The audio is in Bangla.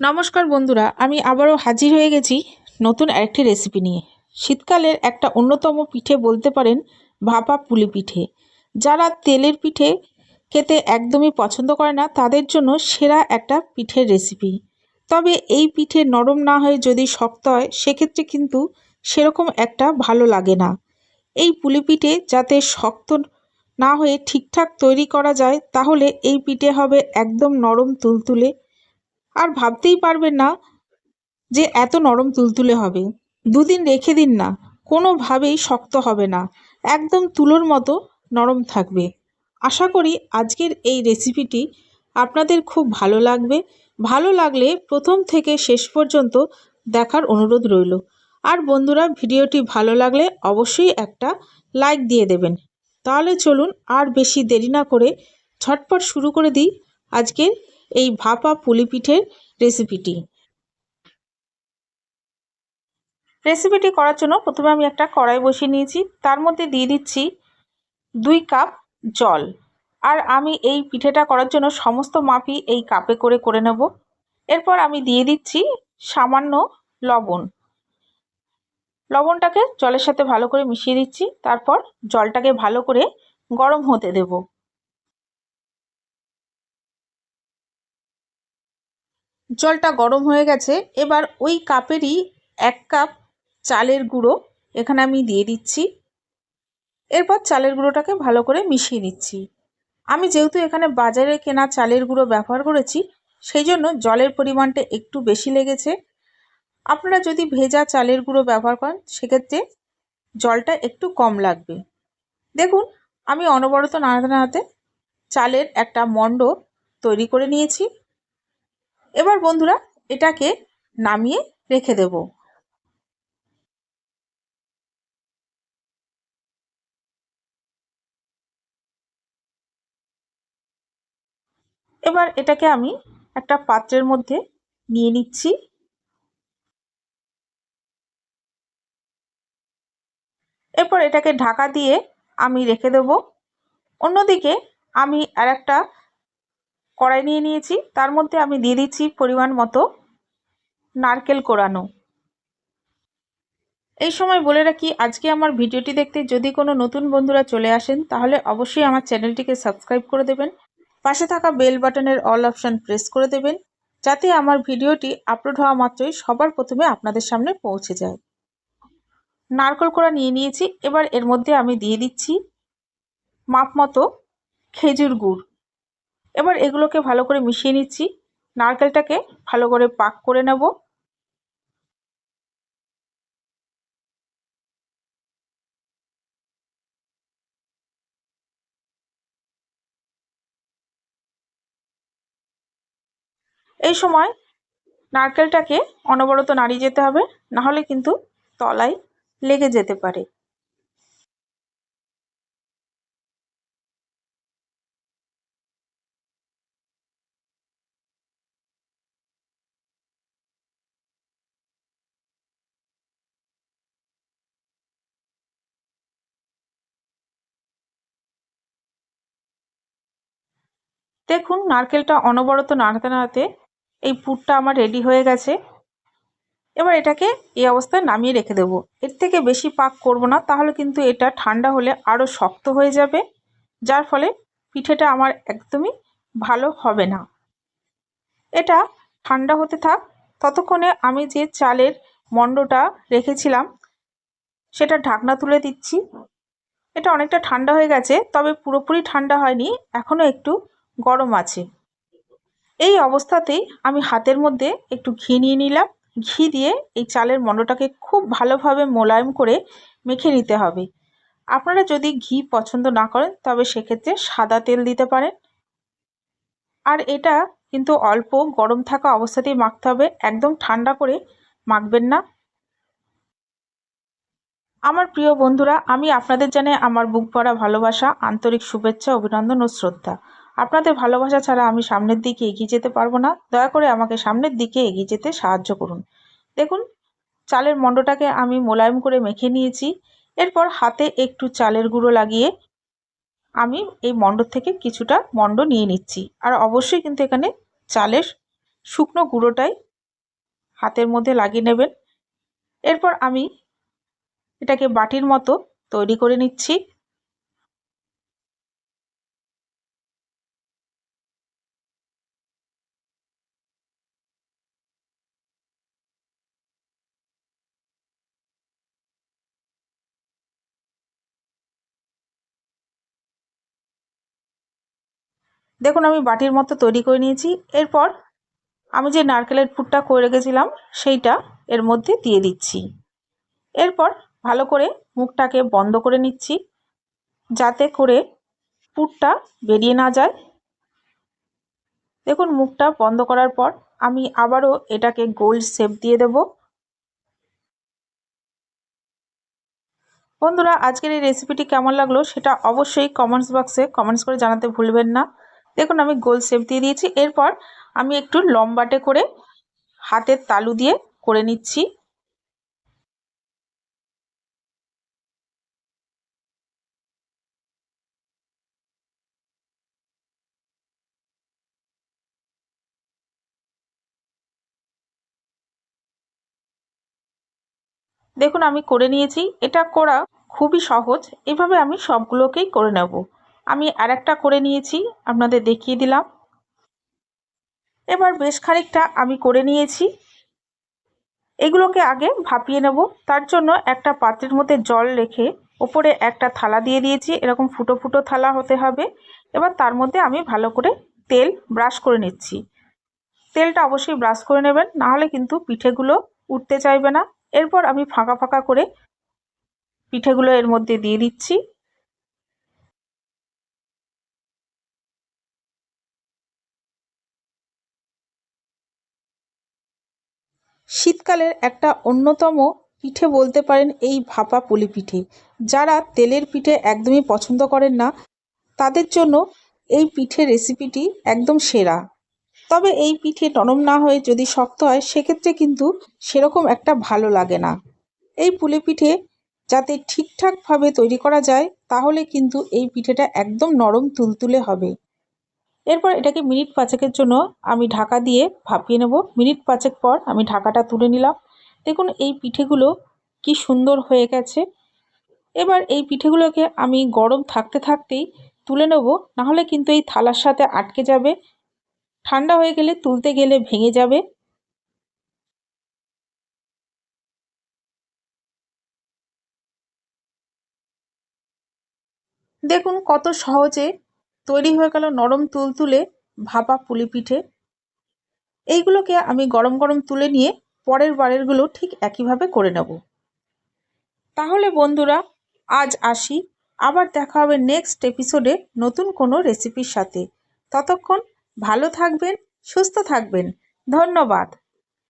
নমস্কার বন্ধুরা, আমি আবারও হাজির হয়ে গেছি নতুন আরেকটি রেসিপি নিয়ে। শীতকালের একটা অন্যতম পিঠে বলতে পারেন ভাপা পুলি পিঠে। যারা তেলের পিঠে খেতে একদমই পছন্দ করে না, তাদের জন্য সেরা একটা পিঠের রেসিপি তবে এই পিঠে নরম না হয়ে যদি শক্ত হয়, সেক্ষেত্রে কিন্তু সেরকম একটা ভালো লাগে না। এই পুলি পিঠে যাতে শক্ত না হয়ে ঠিকঠাক তৈরি করা যায়, তাহলে এই পিঠে হবে একদম নরম তুলতুলে আর ভাবতেই পারবেন না যে এত নরম তুলতুলে হবে। দুদিন রেখে দিন না, কোনোভাবেই শক্ত হবে না। একদম তুলোর মতো নরম থাকবে। আশা করি আজকের এই রেসিপিটি আপনাদের খুব ভালো লাগবে। ভালো লাগলে প্রথম থেকে শেষ পর্যন্ত দেখার অনুরোধ রইল। আর বন্ধুরা, ভিডিওটি ভালো লাগলে অবশ্যই একটা লাইক দিয়ে দেবেন। তাহলে চলুন আর বেশি দেরি না করে ঝটপট শুরু করে দিই আজকের এই ভাপা পুলি পিঠের রেসিপিটি রেসিপিটি করার জন্য প্রথমে আমি একটা কড়াই বসিয়ে নিয়েছি। তার মধ্যে দিয়ে দিচ্ছি দুই কাপ জল। আর আমি এই পিঠেটা করার জন্য সমস্ত মাপই এই কাপে করে করে নেব। এরপর আমি দিয়ে দিচ্ছি সামান্য লবণ। লবণটাকে জলের সাথে ভালো করে মিশিয়ে দিচ্ছি। তারপর জলটাকে ভালো করে গরম হতে দেবো। জলটা গরম হয়ে গেছে, এবার ওই কাপেরই এক কাপ চালের গুঁড়ো এখানে আমি দিয়ে দিচ্ছি। এরপর চালের গুঁড়োটাকে ভালো করে মিশিয়ে দিচ্ছি আমি যেহেতু এখানে বাজারে কেনা চালের গুঁড়ো ব্যবহার করেছি, সেই জন্য জলের পরিমাণটা একটু বেশি লেগেছে। আপনারা যদি ভেজা চালের গুঁড়ো ব্যবহার করেন, সেক্ষেত্রে জলটা একটু কম লাগবে। দেখুন, আমি অনবরত নাড়াতে নাড়াতে চালের একটা মণ্ড তৈরি করে নিয়েছি। এবার বন্ধুরা এটাকে নামিয়ে রেখে দেব। এবার এটাকে আমি একটা পাত্রের মধ্যে নিয়ে নিচ্ছি। এরপর এটাকে ঢাকা দিয়ে আমি রেখে দেব। অন্যদিকে আমি আর একটা কড়াই নিয়ে নিয়েছি। তার মধ্যে আমি দিয়ে দিচ্ছি পরিমাণ মতো নারকেল কোরানো। এই সময় বলে রাখি, আজকে আমার ভিডিওটি দেখতে যদি কোনো নতুন বন্ধুরা চলে আসেন, তাহলে অবশ্যই আমার চ্যানেলটিকে সাবস্ক্রাইব করে দেবেন। পাশে থাকা বেল বাটনের অল অপশান প্রেস করে দেবেন, যাতে আমার ভিডিওটি আপলোড হওয়া মাত্রই সবার প্রথমে আপনাদের সামনে পৌঁছে যায়। নারকেল কোড়া নিয়ে নিয়েছি, এবার এর মধ্যে আমি দিয়ে দিচ্ছি মাপ মতো খেজুর গুড়। এবার এগুলোকে ভালো করে মিশিয়ে নিচ্ছি। নারকেলটাকে ভালো করে পাক করে নেব। এই সময় নারকেলটাকে অনবরত নাড়িয়ে যেতে হবে, নাহলে কিন্তু তলায় লেগে যেতে পারে। দেখুন, নারকেলটা অনবরত নাড়াতে নাড়াতে এই পুরটা আমার রেডি হয়ে গেছে। এবার এটাকে এই অবস্থায় নামিয়ে রেখে দেবো। এর থেকে বেশি পাক করব না, তাহলে কিন্তু এটা ঠান্ডা হলে আরও শক্ত হয়ে যাবে, যার ফলে পিঠেটা আমার একদমই ভালো হবে না। এটা ঠান্ডা হতে থাক, ততক্ষণে আমি যে চালের মণ্ডটা রেখেছিলাম, সেটা ঢাকনা তুলে দিচ্ছি। এটা অনেকটা ঠান্ডা হয়ে গেছে, তবে পুরোপুরি ঠান্ডা হয়নি এখনও একটু গরম আছে। এই অবস্থাতেই আমি হাতের মধ্যে একটু ঘি নিয়ে নিলাম। ঘি দিয়ে এই চালের মণ্ডটাকে খুব ভালোভাবে মোলায়েম করে মেখে নিতে হবে। আপনারা যদি ঘি পছন্দ না করেন, তবে সেক্ষেত্রে সাদা তেল দিতে পারেন। আর এটা কিন্তু অল্প গরম থাকা অবস্থাতেই মাখতে হবে। একদম ঠান্ডা করে মাখবেন না। আমার প্রিয় বন্ধুরা, আমি আপনাদের জানে আমার বুক পড়া ভালোবাসা, আন্তরিক শুভেচ্ছা, অভিনন্দন ও শ্রদ্ধা। আপনাদের ভালোবাসা ছাড়া আমি সামনের দিকে এগিয়ে যেতে পারব না। দয়া করে আমাকে সামনের দিকে এগিয়ে যেতে সাহায্য করুন। দেখুন, চালের মণ্ডটাকে আমি মোলায়েম করে মেখে নিয়েছি। এরপর হাতে একটু চালের গুঁড়ো লাগিয়ে আমি এই মণ্ড থেকে কিছুটা মণ্ড নিয়ে নিচ্ছি। আর অবশ্যই কিন্তু এখানে চালের শুকনো গুঁড়োটাই হাতের মধ্যে লাগিয়ে নেবেন। এরপর আমি এটাকে বাটির মতো তৈরি করে নিচ্ছি। দেখুন, আমি বাটির মতো তৈরি করে নিয়েছি। এরপর আমি যে নারকেলের পুরটা করে রেখেছিলাম, সেইটা এর মধ্যে দিয়ে দিচ্ছি। এরপর ভালো করে মুখটাকে বন্ধ করে নিচ্ছি, যাতে করে পুরটা বেরিয়ে না যায়। দেখুন, মুখটা বন্ধ করার পর আমি আবারও এটাকে গোল্ড শেপ দিয়ে দেব। বন্ধুরা, আজকের এই রেসিপিটি কেমন লাগল সেটা অবশ্যই কমেন্টস বক্সে কমেন্টস করে জানাতে ভুলবেন না। দেখুন আমি গোল শেপ দিয়ে দিয়েছি। এরপর আমি একটু লম্বাটে করে হাতের তালু দিয়ে করে নিচ্ছি। দেখুন আমি করে নিয়েছি। এটা করা খুবই সহজ। এভাবে আমি সবগুলোকেই করে নেব। আমি আর একটা করে নিয়েছি, আপনাদের দেখিয়ে দিলাম। এবার বেশ খানিকটা আমি করে নিয়েছি। এগুলোকে আগে ভাপিয়ে নেব। তার জন্য একটা পাত্রের মধ্যে জল রেখে ওপরে একটা থালা দিয়ে দিয়েছি। এরকম ফুটো ফুটো থালা হতে হবে। এবার তার মধ্যে আমি ভালো করে তেল ব্রাশ করে নিচ্ছি। তেলটা অবশ্যই ব্রাশ করে নেবেন নাহলে কিন্তু পিঠেগুলো উঠতে চাইবে না। এরপর আমি ফাঁকা ফাঁকা করে পিঠেগুলো এর মধ্যে দিয়ে দিচ্ছি। শীতকালের একটা অন্যতম পিঠে বলতে পারেন এই ভাপা পুলি পিঠে যারা তেলের পিঠে একদমই পছন্দ করেন না, তাদের জন্য এই পিঠে রেসিপিটি একদম সেরা। তবে এই পিঠে নরম না হয়ে যদি শক্ত হয়, সেক্ষেত্রে কিন্তু সেরকম একটা ভালো লাগে না। এই পুলি পিঠে যাতে ঠিকঠাকভাবে তৈরি করা যায়, তাহলে কিন্তু এই পিঠেটা একদম নরম তুলতুলে হবে। এরপর এটাকে মিনিট পাঁচেকের জন্য আমি ঢাকা দিয়ে ভাপিয়ে নেব। মিনিট পাঁচেক পর আমি ঢাকাটা তুলে নিলাম। দেখুন এই পিঠেগুলো কি সুন্দর হয়ে গেছে। এবার এই পিঠেগুলোকে আমি গরম থাকতে থাকতেই তুলে নেব, নাহলে কিন্তু এই থালার সাথে আটকে যাবে। ঠান্ডা হয়ে গেলে তুলতে গেলে ভেঙে যাবে। দেখুন কত সহজে তৈরি হয়ে গেল নরম তুলতুলে ভাপা পুলি পিঠে এইগুলোকে আমি গরম গরম তুলে নিয়ে পরের বারেরগুলো ঠিক একইভাবে করে নেব। তাহলে বন্ধুরা, আজ আসি। আবার দেখা হবে নেক্সট এপিসোডে নতুন কোনো রেসিপির সাথে। ততক্ষণ ভালো থাকবেন, সুস্থ থাকবেন। ধন্যবাদ।